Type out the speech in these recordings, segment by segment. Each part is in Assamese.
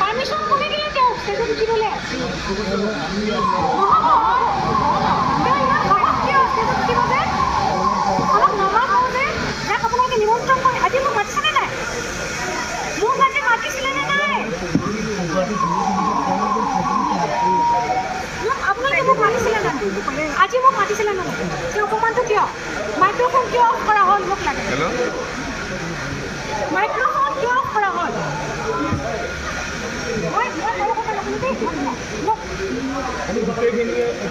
পাৰ্মিশ্যন কোনে দিলে তেওঁক অলপ নমা যে যাক আপোনালোকে নিমন্ত্ৰণ কৰে আজি মোক মাতিছেনে নাই? মোক আজি মাতিছিলেনে নাই? মোক আপোনালোকে মোক মাতিছিলে নে? নাই আজি মোক মাতিছিলে নে? নাই সেই অপমানটো কিয়? মাইক্ৰফোন কিয় অফ কৰা হ'ল মোক লাগে? মাইক্ৰফোন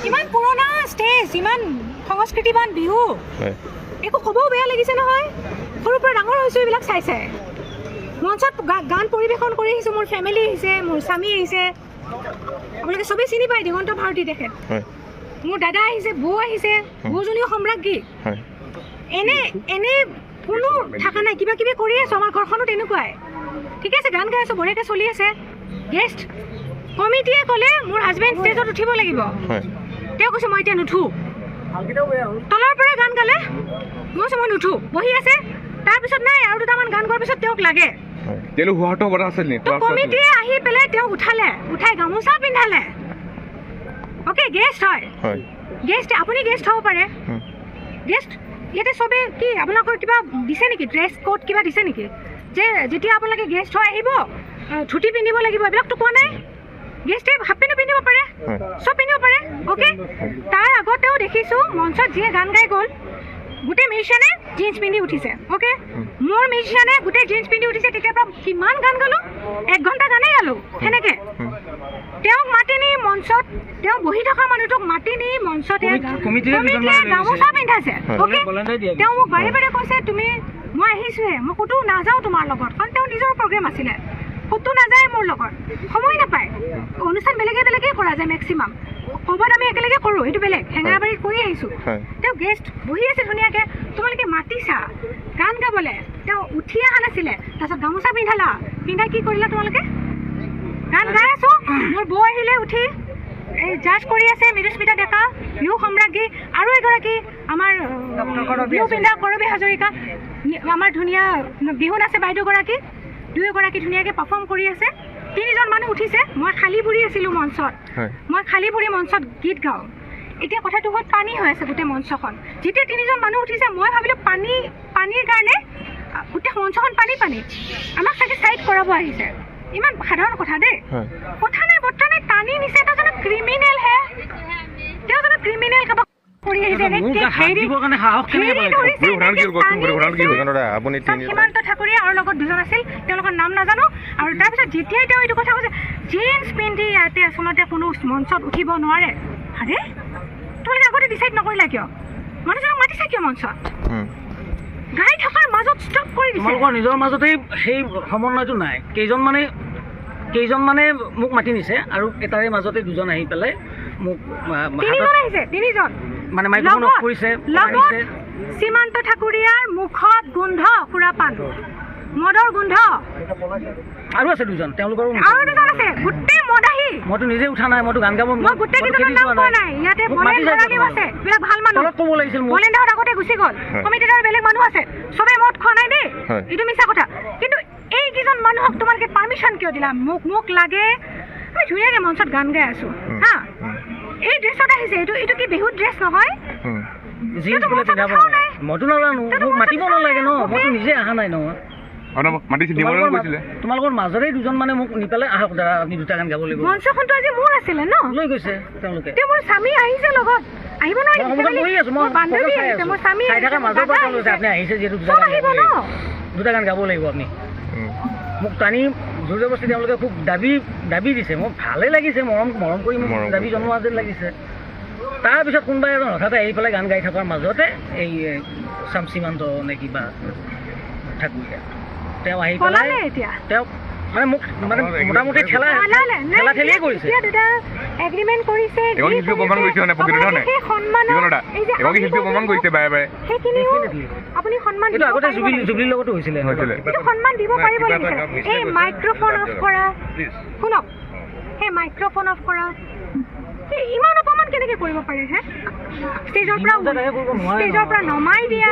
ইমান পুৰণা ষ্টেজ ইমান সংস্কৃতিবান বিহু। একো ক'বও বেয়া লাগিছে নহয়। সৰুৰ পৰা ডাঙৰ হৈছোঁ এইবিলাক চাই চাই। মঞ্চত গান পৰিৱেশন কৰি আহিছোঁ মোৰ ফেমিলি আহিছে মোৰ স্বামী আহিছে। আপোনালোকে চবেই চিনি পায় দিগন্ত ভাৰতী তেখেত মোৰ দাদা আহিছে বৌ আহিছে বৌজনীও সম্ৰাজ্ঞী। এনে এনে কোনো থকা নাই কিবা কিবি কৰি আছোঁ আমাৰ ঘৰখনো তেনেকুৱাই। ঠিক আছে গান গাই আছোঁ বঢ়িয়াকৈ চলি আছে। গেষ্ট কমিটিয়ে ক'লে মোৰ হাজবেণ্ড ষ্টেজত উঠিব লাগিব। তেওঁ কৈছে মই এতিয়া নুঠো। তলৰ পৰা গান গালে। মই কৈছোঁ মই নুঠো। বহি আছে। তাৰপিছত নাই আৰু দুটামান গান গোৱাৰ পিছত তেওঁক লাগে। কমিটিয়ে আহি পেলাই তেওঁক উঠালে। উঠাই গামোচা পিন্ধালে। অ'কে গেষ্ট হয়। গেষ্ট আপুনি গেষ্ট হ'ব পাৰে। গেষ্ট ইয়াতে চবে কি আপোনালোকৰ কিবা দিছে নেকি? ড্ৰেছ কোড কিবা দিছে নেকি? যে যেতিয়া আপোনালোকে গেষ্ট হৈ আহিব আহ, ধুতি পিন্ধিব লাগিব এইবিলাকতো কোৱা নাই? গেষ্টে হাফ পেণ্টো পিন্ধিব পাৰে? চব পিন্ধিব পাৰে? অ'কে তাৰ আগতেও দেখিছোঁ মঞ্চত যিয়ে গান গাই গ'ল গোটেই মিউজিচিয়ানে জিন্স পিন্ধি উঠিছে অ'কে মোৰ মিউজিচিয়ানে গোটেই জিন্স পিন্ধি উঠিছে তেতিয়াৰ পৰা কিমান গান গালোঁ? এক ঘণ্টা গানেই গালোঁ সেনেকৈ। তেওঁক মাতি নি মঞ্চত তেওঁ বহি থকা মানুহটোক মাতি নি মঞ্চত গামোচা পিন্ধাইছে। অ'কে। তেওঁ মোক বাৰে বাৰে কৈছে তুমি মই আহিছোঁহে মই ক'তো নাযাওঁ তোমাৰ লগত কাৰণ তেওঁ নিজৰ প্ৰগ্ৰেম আছিলে। ক'তো নাযায় মোৰ লগত সময় নাপায়। অনুষ্ঠান বেলেগে বেলেগেই কৰা যায় মেক্সিমাম ক'ৰবাত আমি একেলগে কৰোঁ সেইটো বেলেগ। হেঙেৰাবাৰীত কৰি আহিছোঁ। তেওঁ গেষ্ট বহি আছে ধুনীয়াকৈ। তোমালোকে মাতিছা। গান গাবলৈ। তেওঁ উঠি অহা নাছিলে। তাৰপিছত গামোচা পিন্ধালা। পিন্ধাই কি কৰিলা তোমালোকে? গান গাই আছোঁ। মোৰ বৌ আহিলে উঠি। এই জাজ কৰি আছে মৃদুস্মিতা ডেকা বিহু সম্ৰাজ্ঞী। আৰু এগৰাকী আমাৰ বিহু পিন্ধা কৰবী হাজৰিকা। আমাৰ ধুনীয়া বিহু নাচে বাইদেউগৰাকী। দুয়োগৰাকী ধুনীয়াকৈ পাৰফৰ্ম কৰি আছে। তিনিজন মানুহ উঠিছে। মই খালী ভৰি আছিলোঁ মঞ্চত। মই খালী ভৰি মঞ্চত গীত গাওঁ। এতিয়া কথাটো হ'ল পানী হৈ আছে গোটেই মঞ্চখন। যেতিয়া তিনিজন মানুহ উঠিছে মই ভাবিলোঁ পানী পানীৰ কাৰণে গোটেই মঞ্চখন পানী পানী। আমাক চাগে চাইড কৰাব আহিছে। ইমান সাধাৰণ কথা দেই। কথা নাই বৰ্তা নাই। টানি নিছে এটা জানো ক্ৰিমিনেল হে তেওঁ জানো ক্ৰিমিনেল কাৰোবাক কৰি আহিছে মোৰ এনেকে গাত হাত ঘেৰি- দিবৰ কাৰণে সাহস কেনেকৈ ঘেৰি পালে? তেওঁ? ধৰিছে, মোৰ ঘটনা কি হ'ল কওকচোন এনেকে মোৰ ঘটনা কি হ'ল টানি জানো আপুনি তাত তিনি সীমান্ত ঠাকুৰীয়া আৰু লগত দুজন আছিল তেওঁলোকৰ নাম নাজানো। আৰু তাৰপিছত যেতিয়াই তেওঁ এইটো কথা কৈছে জিন্স পিন্ধি ইয়াতে আচলতে কোনো মঞ্চত উঠিব নোৱাৰে। আৰে তোমালোকে আগতে ডিচাইড নকৰিলা কিয়? মানুহজনক মাতিছা কিয় মঞ্চত? হুম। গাই থকাৰ মাজত ষ্টপ কৰি দিছে। তোমালোকৰ নিজৰ মাজতেই সেই সমন্বয়টো নাই। কেইজন মানে কেইজন মানে মোক মাতি নিছে আৰু এটাৰে মাজতে দুজন আহি পেলাই মোক আহিছে তিনিজন। মানে মাইক্ৰফোন অফ কৰিছে লগত আহিছে সীমান্ত ঠাকুৰীয়াৰ মুখত গোন্ধ সুৰাপান। মদৰ গোন্ধ। আৰু আছে দুজন তেওঁলোকৰো আৰু দুজন আছে। গোটেই মদাহী। মইতো নিজে উঠা নাই মইতো গান গাব মই গোটেই কেইজনৰ খেদি নাম কোৱা নাই। ইয়াতে মোক বলেন গৰাকীও আছে। এইবিলাক ভাল মানুহ। তলত ক'ব লাগিছিল মোক। বলেন দাহঁত আগতে গুচি গ'ল। কমিটিত আৰু বেলেগ মানুহ আছে। চবে মদ খোৱা নাই দেই। এইটো মিছা কথা। কিন্তু এইকেইজন মানুহক তোমালোকে পাৰ্মিশ্যন কিয় দিলা? মোক মোক লাগে আমি ধুনীয়াকৈ মঞ্চত গান গাই আছোঁ। হা? এই ড্ৰেছত আহিছে এইটো এইটো কি বিহুত ড্ৰেছ নহয় হুম। জিন্স বোলে মঞ্চত পিন্ধাব। মইতো নাজানো মোক মাতিব নালাগে ন। মইতো নিজে অহা নাই নহয় তোমালোকৰ মাজৰে দুজন মানে মোক নি পেলাই আহক দাদা আপুনি দুটা গান গাব লাগিব মঞ্চখনতো আজি মোৰ আছিলে ন লৈ গৈছে তেওঁলোকে এতিয়া মোৰ স্বামী আহিছে লগত আহিব মই বহি মই তেওঁলোকে আপুনি আহিছে যিহেতু দুটা গান গাব লাগিব। আপুনি। মোক টানি জোৰ জবস্তি তেওঁলোকে খুব দাবী দাবী দিছে। মোক ভালেই লাগিছে মৰম মৰম কৰি মোক দাবী। জনোৱা যেন লাগিছে। তাৰপিছত কোনোবা এজন হঠাতে আহি পেলাই গান গাই থকাৰ মাজতে এই এ, চাম সীমান্ত নে কিবা ঠাকুৰীয়া তেওঁ আহি পেলাই তেওঁক মানে মোক মানে মোটামুটি ঠেলা ঠেলা ঠেলিয়ে কৰিছে। প্ৰমাণ মানে জীৱন প্ৰমাণ বাৰে বাৰে। আপুনি সন্মান দিব আগতে লগতো হৈছিলে। হৈছিলে। সন্মান দিব পাৰিব এই মাইক্ৰফোন অফ কৰা। শুনক। সেই মাইক্ৰফোন অফ কৰা। ইমান অপমান কেনেকে কৰিব পাৰে হে? ষ্টেজৰ পৰা ষ্টেজৰ পৰা। নমাই দিয়া।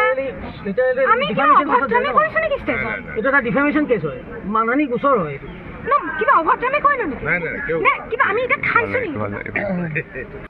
আমি case অভদ্ৰামি? কৰিছো নেকি ষ্টেজত এইটো এটা ডিফেমেশ্যন কেছ হয়। মানহানি গোচৰ হয় এইটো। ন কিবা অভদ্ৰামি কৰিলো নেকি? কিয়? নে কিবা আমি এতিয়া খাইছো নেকি।